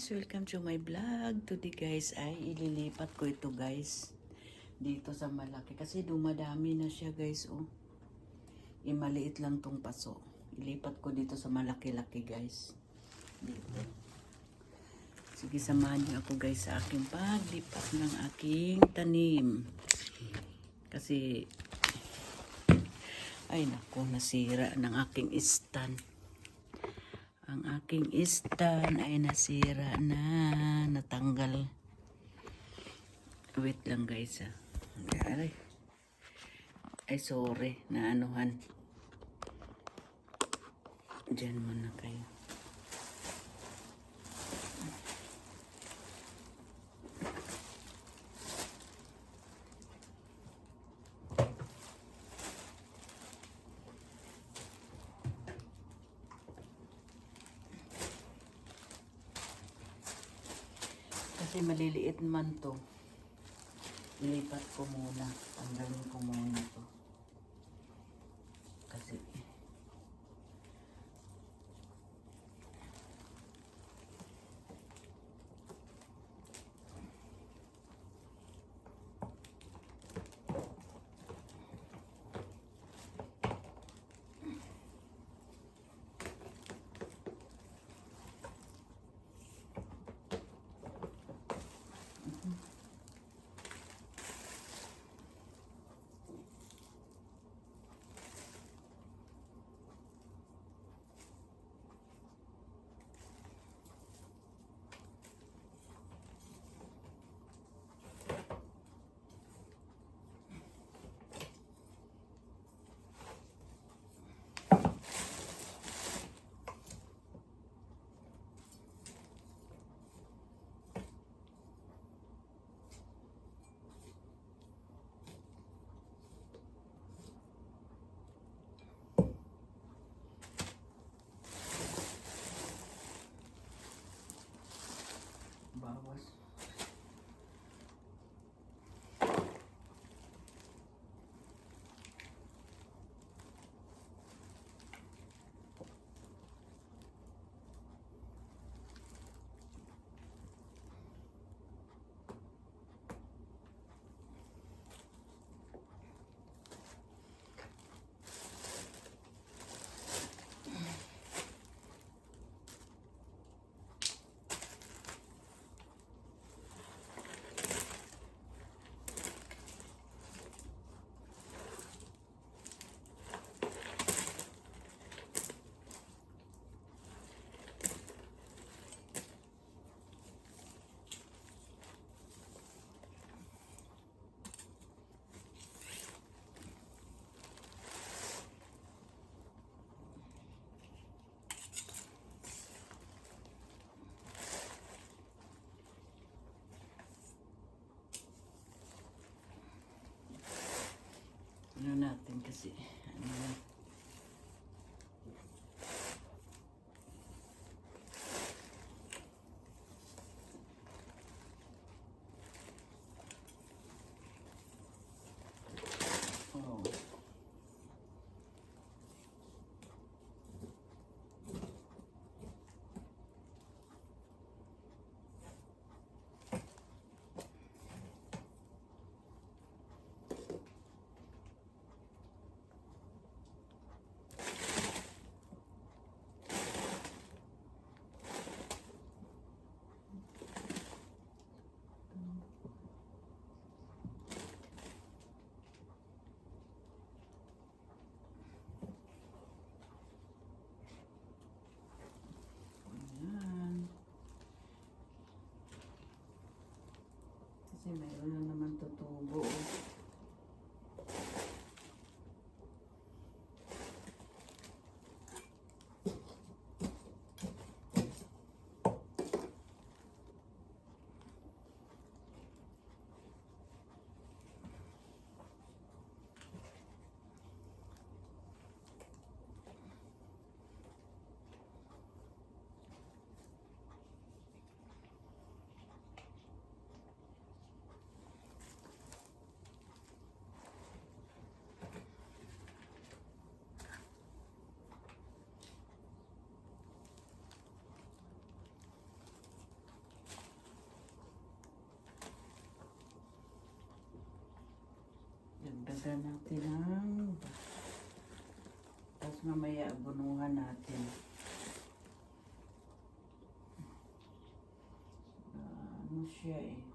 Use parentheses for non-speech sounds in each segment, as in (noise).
guys, welcome to my vlog. Today guys ay ililipat ko ito guys dito sa malaki kasi dumadami na siya guys oh. Imaliit lang tong paso. Ilipat ko dito sa malaki-laki guys. Dito. Sige samahan niyo ako guys sa aking paglipat ng aking tanim. Kasi ay nako nasira ng aking stand. Ang aking stand ay nasira na, natanggal. Wait lang guys ah. Ay, ay sorry, naanuhan. Diyan muna kayo. Kasi maliliit man to. Ilipat ko muna. Tanggalin ko muna to. Kasi, ano na. Oh. Ayan. Kasi mayroon na naman tutubo. Lagyan natin ng tapos mamaya bunuhan natin. Ah, ano siya eh.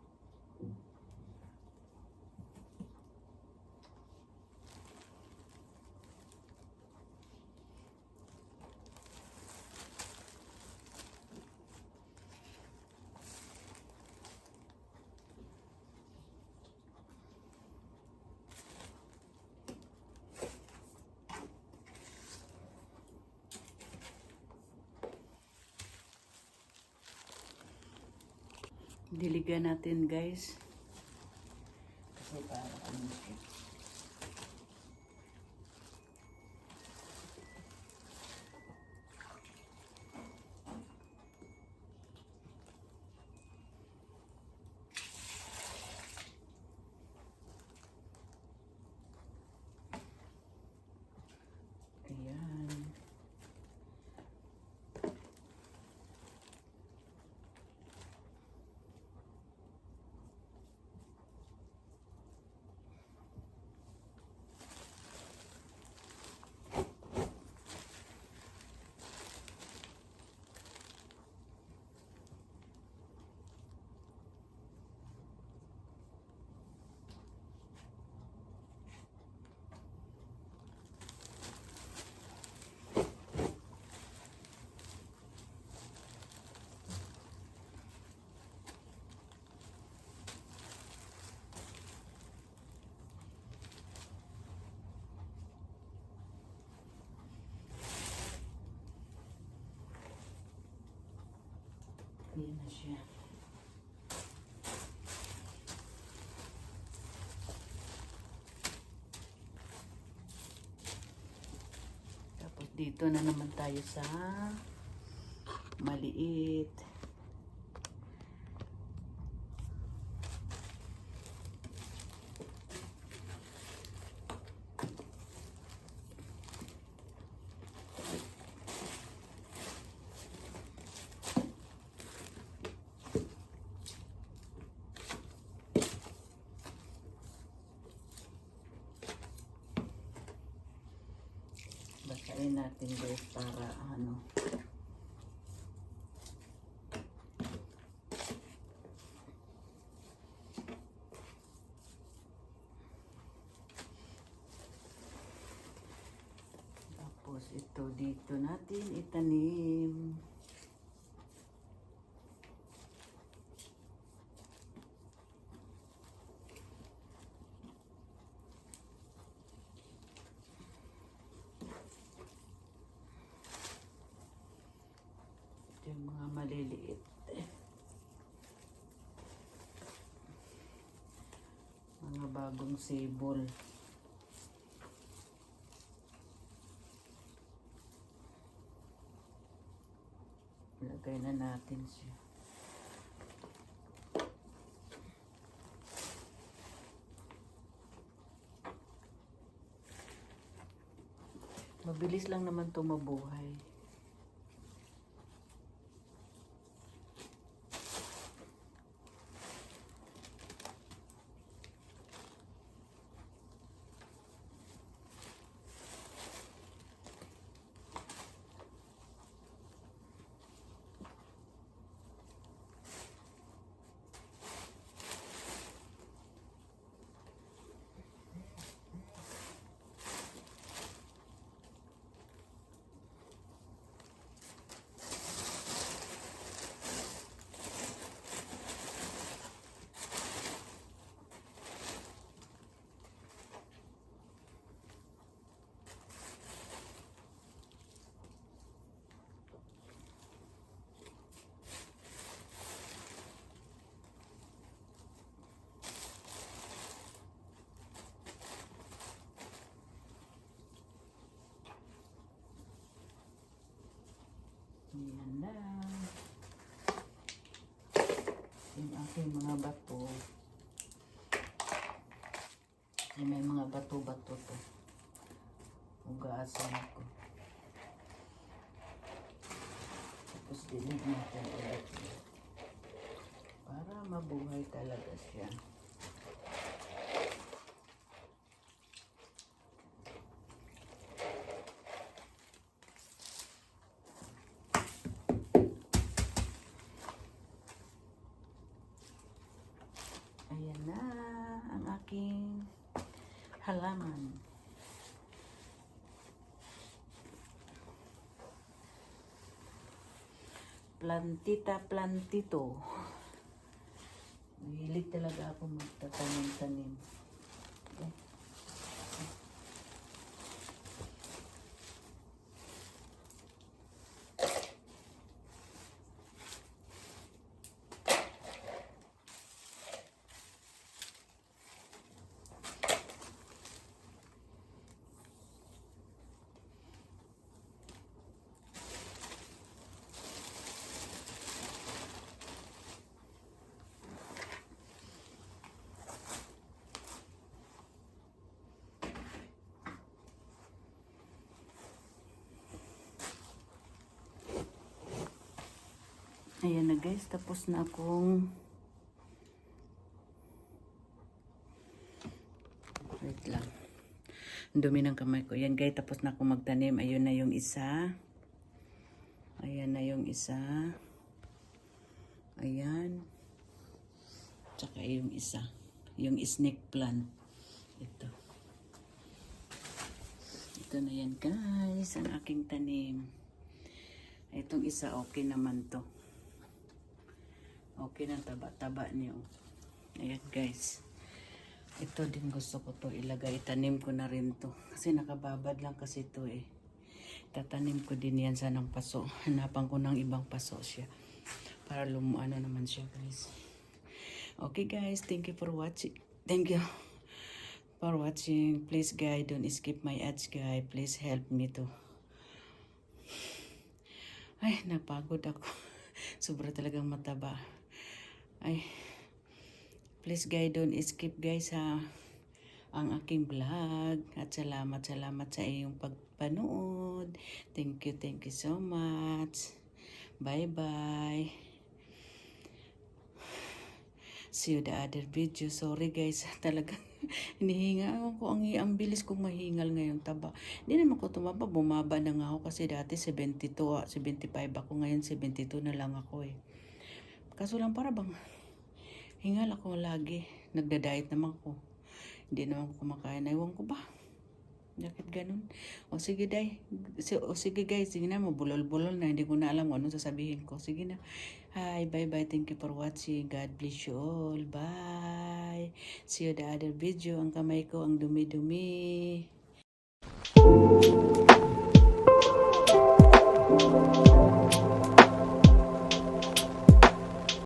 Diligan natin guys. Kasi para ano siya. Ayan. Ayan na. Tapos dito na naman tayo sa maliit. Natin guys para ano. Tapos ito dito natin itanim. Ito yung mga maliliit. Mga bagong sibol. Lagay na natin siya. Mabilis lang naman to mabuhay. Yan lang. Yung mga bato. Yung may mga bato-bato to. Ugasan ko. Tapos dinig natin ulit. Para mabuhay talaga siya. Halaman. Plantita plantito. Mahilig talaga ako magtatanim-tanim. Ayan na guys, tapos na akong Wait lang. Ang dumi ng kamay ko. Yan guys, tapos na akong magtanim. Ayun na yung isa. Ayan na yung isa. Ayan. Tsaka yung isa. Yung snake plant. Ito. Ito na yan guys, ang aking tanim. Itong isa okay naman to. Okay na taba-taba niyo. Ayan guys. Ito din gusto ko to ilagay. Itanim ko na rin to. Kasi nakababad lang kasi to eh. Tatanim ko din yan sa ng paso. Hanapan ko ng ibang paso siya. Para lumuano naman siya guys. Okay guys, thank you for watching. Thank you for watching. Please guys, don't skip my ads guys. Please help me to. Ay, napagod ako. (laughs) Sobra talagang mataba. Ay, please guys, don't skip guys ha ang aking vlog. At salamat, salamat sa iyong pagpanood. Thank you, thank you so much. Bye-bye. See you the other video. Sorry guys, (laughs) talagang hinihinga ako. Ang, ang bilis kong mahingal ngayong taba. Hindi naman ko tumaba. Bumaba na nga ako kasi dati 72, ah, 75 ako. Ngayon 72 na lang ako eh. Kaso lang para bang hingal ako lagi. Nagda-diet naman ko. Hindi naman ko kumakain. Ewan ko ba? Bakit ganun? O sige, day. O sige, guys. Sige na, mabulol-bulol na. Hindi ko na alam kung anong sasabihin ko. Sige na. Hi, bye-bye. Thank you for watching. God bless you all. Bye. See you the other video. Ang kamay ko, ang dumi-dumi.